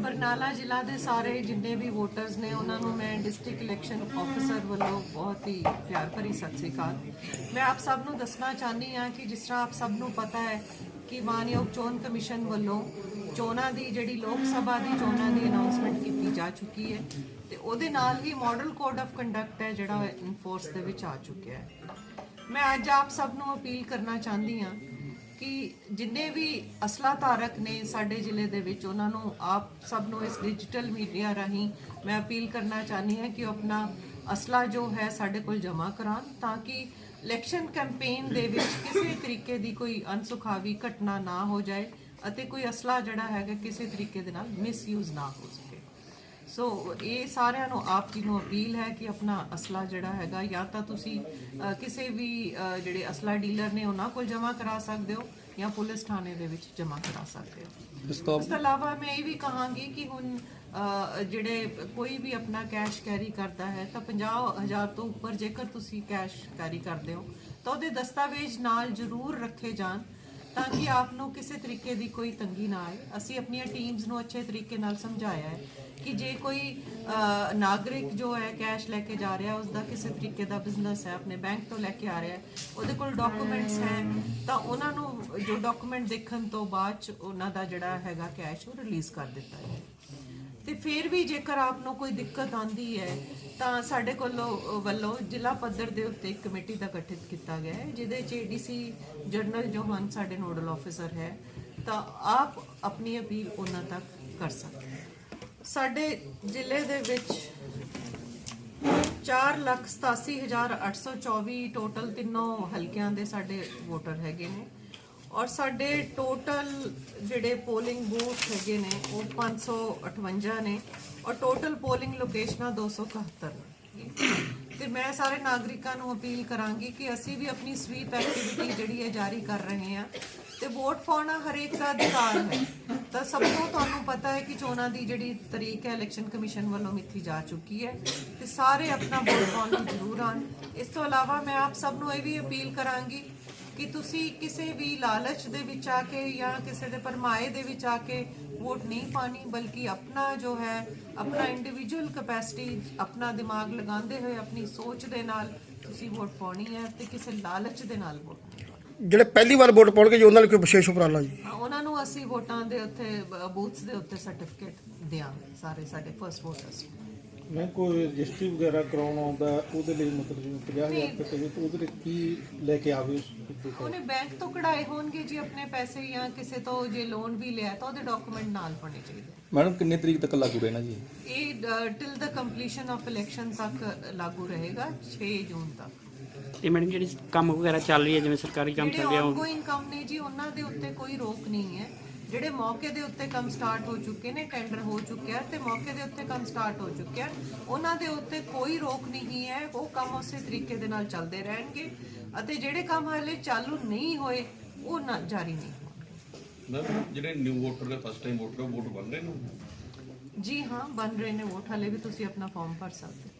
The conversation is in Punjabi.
ਬਰਨਾਲਾ ਜ਼ਿਲ੍ਹਾ ਦੇ ਸਾਰੇ ਜਿੰਨੇ ਵੀ ਵੋਟਰਸ ਨੇ, ਉਹਨਾਂ ਨੂੰ ਮੈਂ ਡਿਸਟ੍ਰਿਕਟ ਇਲੈਕਸ਼ਨ ਆਫੀਸਰ ਵੱਲੋਂ ਬਹੁਤ ਹੀ ਪਿਆਰ ਭਰੀ ਸਤਿ ਸ੍ਰੀ ਅਕਾਲ। ਮੈਂ ਆਪ ਸਭ ਨੂੰ ਦੱਸਣਾ ਚਾਹਨੀ ਹਾਂ ਕਿ ਜਿਸ ਤਰ੍ਹਾਂ ਆਪ ਸਭ ਨੂੰ ਪਤਾ ਹੈ ਕਿ ਮਾਨਯੋਗ ਚੋਣ ਕਮਿਸ਼ਨ ਵੱਲੋਂ ਚੋਣਾਂ ਦੀ ਜਿਹੜੀ ਲੋਕ ਸਭਾ ਦੀ ਚੋਣਾਂ ਦੀ ਅਨਾਉਂਸਮੈਂਟ ਕੀਤੀ ਜਾ ਚੁੱਕੀ ਹੈ ਤੇ ਉਹਦੇ ਨਾਲ ਹੀ ਮਾਡਲ ਕੋਡ ਆਫ ਕੰਡਕਟ ਹੈ ਜਿਹੜਾ ਇਨਫੋਰਸ ਦੇ ਵਿੱਚ ਆ ਚੁੱਕਿਆ ਹੈ। ਮੈਂ ਅੱਜ ਆਪ ਸਭ ਨੂੰ ਅਪੀਲ ਕਰਨਾ ਚਾਹੁੰਦੀ ਹਾਂ ਕਿ ਜਿੰਨੇ ਵੀ ਅਸਲਾ ਧਾਰਕ ਨੇ ਸਾਡੇ ਜ਼ਿਲ੍ਹੇ ਦੇ ਵਿੱਚ, ਉਹਨਾਂ ਨੂੰ ਆਪ ਸਭ ਨੂੰ ਇਸ ਡਿਜੀਟਲ ਮੀਡੀਆ ਰਾਹੀਂ ਮੈਂ ਅਪੀਲ ਕਰਨਾ ਚਾਹਨੀ ਹਾਂ ਕਿ ਉਹ ਆਪਣਾ ਅਸਲਾ ਜੋ ਹੈ ਸਾਡੇ ਕੋਲ ਜਮ੍ਹਾਂ ਕਰਾਉਣ ਤਾਂ ਕਿ ਇਲੈਕਸ਼ਨ ਕੈਂਪੇਨ ਦੇ ਵਿੱਚ ਕਿਸੇ ਤਰੀਕੇ ਦੀ ਕੋਈ ਅਨਸੁਖਾਵੀ ਘਟਨਾ ਨਾ ਹੋ ਜਾਏ ਅਤੇ ਕੋਈ ਅਸਲਾ ਜਿਹੜਾ ਹੈਗਾ ਕਿਸੇ ਤਰੀਕੇ ਦੇ ਨਾਲ ਮਿਸਯੂਜ਼ ਨਾ ਹੋ ਸਕੇ ਸੋ ਇਹ ਸਾਰਿਆਂ ਨੂੰ ਆਪ ਜੀ ਨੂੰ ਅਪੀਲ ਹੈ ਕਿ ਆਪਣਾ ਅਸਲਾ ਜਿਹੜਾ ਹੈਗਾ ਜਾਂ ਤਾਂ ਤੁਸੀਂ ਕਿਸੇ ਵੀ ਜਿਹੜੇ ਅਸਲਾ ਡੀਲਰ ਨੇ ਉਹਨਾਂ ਕੋਲ ਜਮ੍ਹਾਂ ਕਰਾ ਸਕਦੇ ਹੋ ਜਾਂ ਪੁਲਿਸ ਥਾਣੇ ਦੇ ਵਿੱਚ ਜਮ੍ਹਾਂ ਕਰਾ ਸਕਦੇ ਹੋ। ਇਸ ਤੋਂ ਇਲਾਵਾ ਮੈਂ ਇਹ ਵੀ ਕਹਾਂਗੀ ਕਿ ਹੁਣ ਜਿਹੜੇ ਕੋਈ ਵੀ ਆਪਣਾ ਕੈਸ਼ ਕੈਰੀ ਕਰਦਾ ਹੈ ਤਾਂ 50000 ਤੋਂ ਉੱਪਰ ਜੇਕਰ ਤੁਸੀਂ ਕੈਸ਼ ਕੈਰੀ ਕਰਦੇ ਹੋ ਤਾਂ ਉਹਦੇ ਦਸਤਾਵੇਜ਼ ਨਾਲ ਜ਼ਰੂਰ ਰੱਖੇ ਜਾਣ ਤਾਂ ਕਿ ਆਪ ਨੂੰ ਕਿਸੇ ਤਰੀਕੇ ਦੀ ਕੋਈ ਤੰਗੀ ਨਾ ਆਏ। ਅਸੀਂ ਆਪਣੀਆਂ ਟੀਮਸ ਨੂੰ ਅੱਛੇ ਤਰੀਕੇ ਨਾਲ ਸਮਝਾਇਆ ਹੈ ਕਿ ਜੇ ਕੋਈ ਨਾਗਰਿਕ ਜੋ ਹੈ ਕੈਸ਼ ਲੈ ਕੇ ਜਾ ਰਿਹਾ ਉਸ ਦਾ ਕਿਸੇ ਤਰੀਕੇ ਦਾ ਬਿਜ਼ਨਸ ਹੈ, ਆਪਣੇ ਬੈਂਕ ਤੋਂ ਲੈ ਕੇ ਆ ਰਿਹਾ ਉਹਦੇ ਕੋਲ ਡਾਕੂਮੈਂਟਸ ਹੈ, ਤਾਂ ਉਹਨਾਂ ਨੂੰ ਜੋ ਡਾਕੂਮੈਂਟ ਦੇਖਣ ਤੋਂ ਬਾਅਦ 'ਚ ਉਹਨਾਂ ਦਾ ਜਿਹੜਾ ਹੈਗਾ ਕੈਸ਼ ਉਹ ਰਿਲੀਜ਼ ਕਰ ਦਿੱਤਾ ਹੈ ਤੇ ਫਿਰ ਵੀ ਜੇਕਰ ਆਪ ਨੂੰ ਕੋਈ ਦਿੱਕਤ ਆਂਦੀ ਹੈ, ਤਾਂ ਸਾਡੇ ਕੋਲੋਂ ਵੱਲੋਂ ਜ਼ਿਲ੍ਹਾ ਪੱਧਰ ਦੇ ਉੱਤੇ ਇੱਕ ਕਮੇਟੀ ਦਾ ਗਠਿਤ ਕੀਤਾ ਗਿਆ ਹੈ, ਜਿਹਦੇ ਚ ਏਡੀਸੀ ਜਨਰਲ ਜੋ ਹਨ ਸਾਡੇ ਨੋਡਲ ਆਫੀਸਰ ਹੈ, ਤਾਂ ਆਪ ਆਪਣੀ ਅਪੀਲ ਉਹਨਾਂ ਤੱਕ ਕਰ ਸਕਦੇ ਸਾਡੇ ਜ਼ਿਲ੍ਹੇ ਦੇ ਵਿੱਚ 487824 ਟੋਟਲ ਤਿੰਨੋਂ ਹਲਕਿਆਂ ਦੇ ਸਾਡੇ ਵੋਟਰ ਹੈਗੇ ਨੇ। ਔਰ ਸਾਡੇ ਟੋਟਲ ਜਿਹੜੇ ਪੋਲਿੰਗ ਬੂਥ ਹੈਗੇ ਨੇ, ਉਹ 558 ਨੇ ਔਰ ਟੋਟਲ ਪੋਲਿੰਗ ਲੋਕੇਸ਼ਨਾਂ 271 ਨੇ। ਤੇ ਮੈਂ ਸਾਰੇ ਨਾਗਰਿਕਾਂ ਨੂੰ ਅਪੀਲ ਕਰਾਂਗੀ ਕਿ ਅਸੀਂ ਵੀ ਆਪਣੀ ਸਵੀਪ ਐਕਟੀਵਿਟੀ ਜਿਹੜੀ ਹੈ ਜਾਰੀ ਕਰ ਰਹੇ ਹਾਂ। ਤੇ ਵੋਟ ਪਾਉਣਾ ਹਰੇਕ ਦਾ ਅਧਿਕਾਰ ਹੈ। ਤਾਂ ਸਭ ਤੋਂ ਤੁਹਾਨੂੰ ਪਤਾ ਹੈ ਕਿ ਚੋਣਾਂ ਦੀ ਜਿਹੜੀ ਤਰੀਕ ਹੈ, ਇਲੈਕਸ਼ਨ ਕਮਿਸ਼ਨ ਵੱਲੋਂ ਮਿੱਥੀ ਜਾ ਚੁੱਕੀ ਹੈ ਤੇ ਸਾਰੇ ਆਪਣਾ ਵੋਟ ਪਾਉਣ ਨੂੰ ਜ਼ਰੂਰ ਆਣ ਇਸ ਤੋਂ ਇਲਾਵਾ ਮੈਂ ਆਪ ਸਭ ਨੂੰ ਇਹ ਵੀ ਅਪੀਲ ਕਰਾਂਗੀ ਕਿ ਤੁਸੀਂ ਕਿਸੇ ਵੀ ਲਾਲਚ ਦੇ ਵਿੱਚ ਆ ਕੇ ਜਾਂ ਕਿਸੇ ਦੇ ਪਰਮਾਏ ਦੇ ਵਿੱਚ ਆ ਕੇ ਵੋਟ ਨਹੀਂ ਪਾਣੀ ਬਲਕਿ ਆਪਣਾ ਜੋ ਹੈ, ਆਪਣਾ ਇੰਡੀਵਿਜੂਅਲ ਕਪੈਸਿਟੀ ਆਪਣਾ ਦਿਮਾਗ ਲਗਾਉਂਦੇ ਹੋਏ, ਆਪਣੀ ਸੋਚ ਦੇ ਨਾਲ ਤੁਸੀਂ ਵੋਟ ਪਾਉਣੀ ਹੈ ਤੇ ਕਿਸੇ ਲਾਲਚ ਦੇ ਨਾਲ ਵੋਟ ਨਹੀਂ ਜਿਹੜੇ ਪਹਿਲੀ ਵਾਰ ਵੋਟ ਪਾਉਣਗੇ ਜੀ ਉਹਨਾਂ ਲਈ ਕੋਈ ਵਿਸ਼ੇਸ਼ ਉਪਰਾਲਾ ਜੀ। ਹਾਂ, ਉਹਨਾਂ ਨੂੰ ਅਸੀਂ ਵੋਟਾਂ ਦੇ ਉੱਤੇ ਬੂਥਸ ਦੇ ਉੱਤੇ ਸਰਟੀਫਿਕੇਟ ਦਿਆਂਗੇ ਸਾਰੇ ਸਾਡੇ ਫਰਸਟ ਵੋਟਰਸ ਮੈਂ ਕੋਈ ਰਜਿਸਟਰੀ ਵਗੈਰਾ ਕਰਾਉਣ ਆਉਂਦਾ ਉਹਦੇ ਲਈ ਮਤਲਬ ਜਿਵੇਂ 50000 ਰੁਪਏ ਚਾਹੀਏ ਤਾਂ ਉਹਦੇ ਲਈ ਕੀ ਲੈ ਕੇ ਆਵੇ ਉਸ ਦੇ ਕੋਲ? ਉਹਨੇ ਬੈਂਕ ਤੋਂ ਕਢਾਏ ਹੋਣਗੇ ਜੀ ਆਪਣੇ ਪੈਸੇ ਜਾਂ ਕਿਸੇ ਤੋਂ ਜੇ ਲੋਨ ਵੀ ਲਿਆ ਤਾਂ ਉਹਦੇ ਡਾਕੂਮੈਂਟ ਨਾਲ ਹੋਣੇ ਚਾਹੀਦੇ। ਮੈਡਮ ਕਿੰਨੇ ਤਰੀਕ ਤੱਕ ਲਾਗੂ ਰਹਿਣਾ ਜੀ? ਇਹ till the completion of election ਤੱਕ ਲਾਗੂ ਰਹੇਗਾ 6 ਜੂਨ ਤੱਕ। ਤੇ ਮੈਡਮ ਜਿਹੜੀ ਕੰਮ ਵਗੈਰਾ ਚੱਲ ਰਹੀ ਹੈ ਜਿਵੇਂ ਸਰਕਾਰੀ ਕੰਮ ਚੱਲ ਜਿਹੜੇ ਰਿਹਾ ਉਹ ਆਨਗੋਇੰਗ ਕੰਮ ਨੇ ਜੀ ਉਹਨਾਂ ਦੇ ਉੱਤੇ ਕੋਈ ਰੋਕ ਨਹੀਂ ਹੈ। ਜਿਹੜੇ ਮੌਕੇ ਦੇ ਉੱਤੇ ਕੰਮ ਸਟਾਰਟ ਹੋ ਚੁੱਕੇ ਨੇ ਟੈਂਡਰ ਹੋ ਚੁੱਕਿਆ ਤੇ ਮੌਕੇ ਦੇ ਉੱਤੇ ਕੰਮ ਸਟਾਰਟ ਹੋ ਚੁੱਕਿਆ ਉਹਨਾਂ ਦੇ ਉੱਤੇ ਕੋਈ ਰੋਕ ਨਹੀਂ ਹੈ। ਉਹ ਕੰਮ ਉਸੇ ਤਰੀਕੇ ਦੇ ਨਾਲ ਚੱਲਦੇ ਰਹਿਣਗੇ ਅਤੇ ਜਿਹੜੇ ਕੰਮ ਹਾਲੇ ਚਾਲੂ ਨਹੀਂ ਹੋਏ ਉਹ ਨਾ ਜਾਰੀ ਨਹੀਂ ਹੋਣਗੇ। ਮੈਮ ਜਿਹੜੇ ਨਿਊ ਵੋਟਰ ਨੇ ਫਸਟ ਟਾਈਮ ਵੋਟਰ ਵੋਟ ਬਣ ਰਹੇ ਨੇ? ਜੀ ਹਾਂ ਬਣ ਰਹੇ ਨੇ ਵੋਟ ਹਾਲੇ ਵੀ ਤੁਸੀਂ ਆਪਣਾ ਫਾਰਮ ਭਰ ਸਕਦੇ ਹੋ।